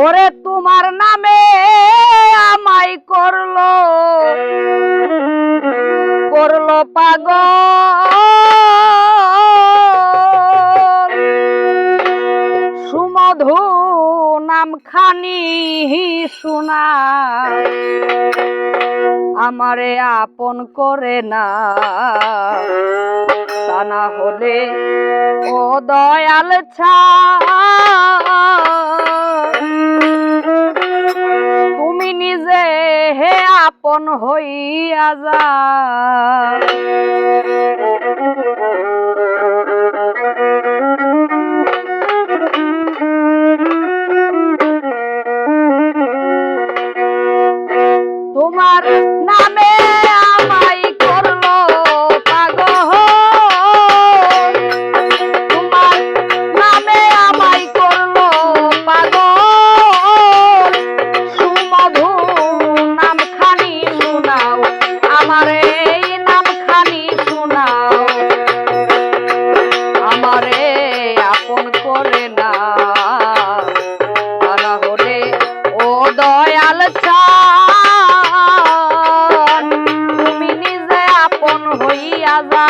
ওরে তোমার নামে আমাই করল। করল পাগল। সুমধু নাম খানি শোনা। আমারে আপন করে না। তা না হলে ও দয়াল ছা আপন হইয়া যা। তোমার হইয়া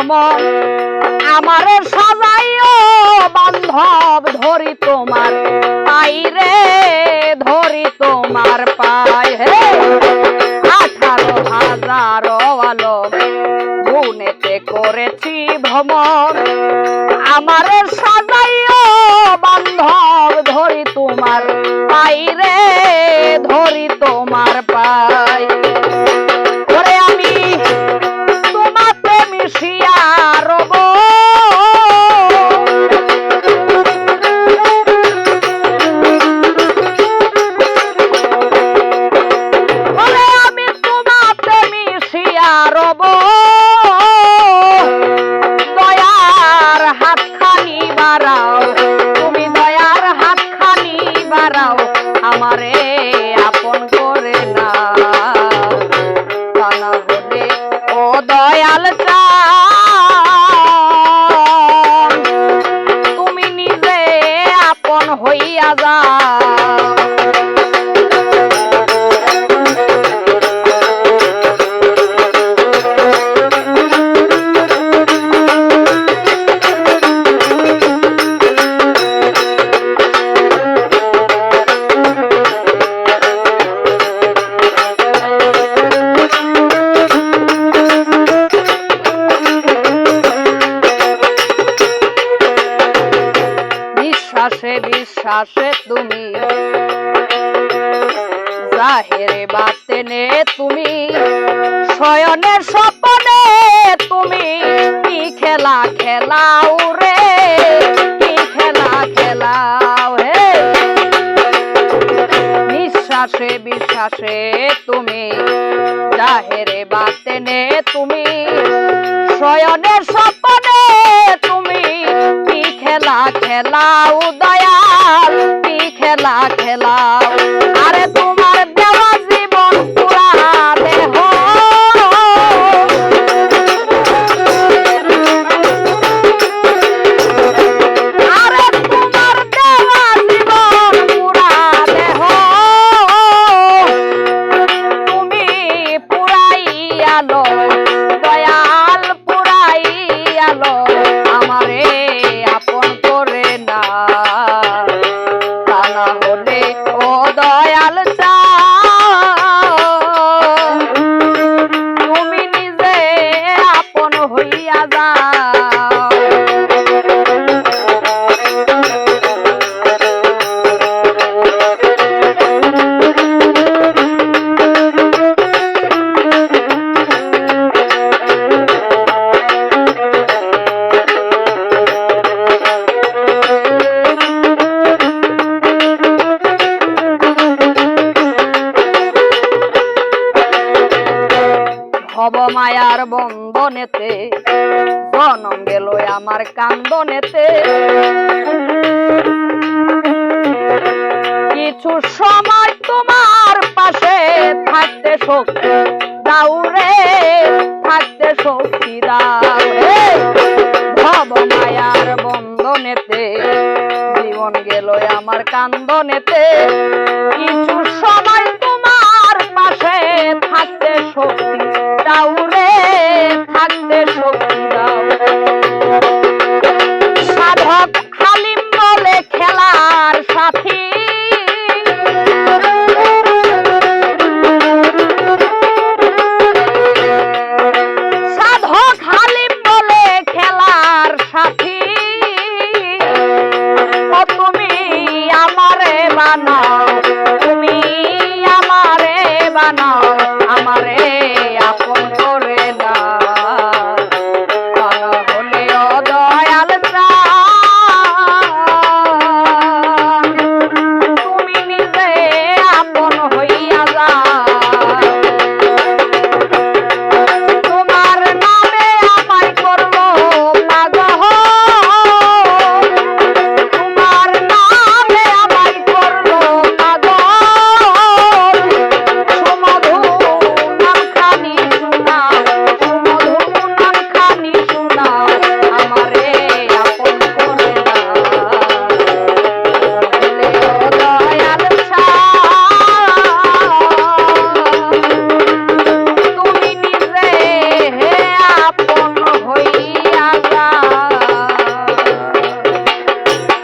ভ্রমণ আমার সাজাইও বান্ধব ধরি তোমার পাই রে, ধরি তোমার পাই হে। আঠারো হাজার আলো গুনেতে করেছি ভ্রমণ। হইয়া বিশ্বাসে তুমি। জাহেরে বাতেনে তুমি শয়নে স্বপনে তুমি কি খেলা খেলাও রে? বিশ্বাসে বিশ্বাসে তুমি। জাহেরে বাতেনে তুমি। শয়নে স্বপ্নে তুমি। কি খেলা খেলা দয়াল, কি খেলা খেলা আরে তোমার মায়ার বন্ধনেতে জনম গেল আমার কান্দনেতে। কিছু সময় তোমার পাশে থাকতে শক্তি দাও রে, থাকতে শক্তি দাও রে। ভব মায়ার বন্ধনেতে জীবন গেল আমার কান্দনেতে। কিছু সময়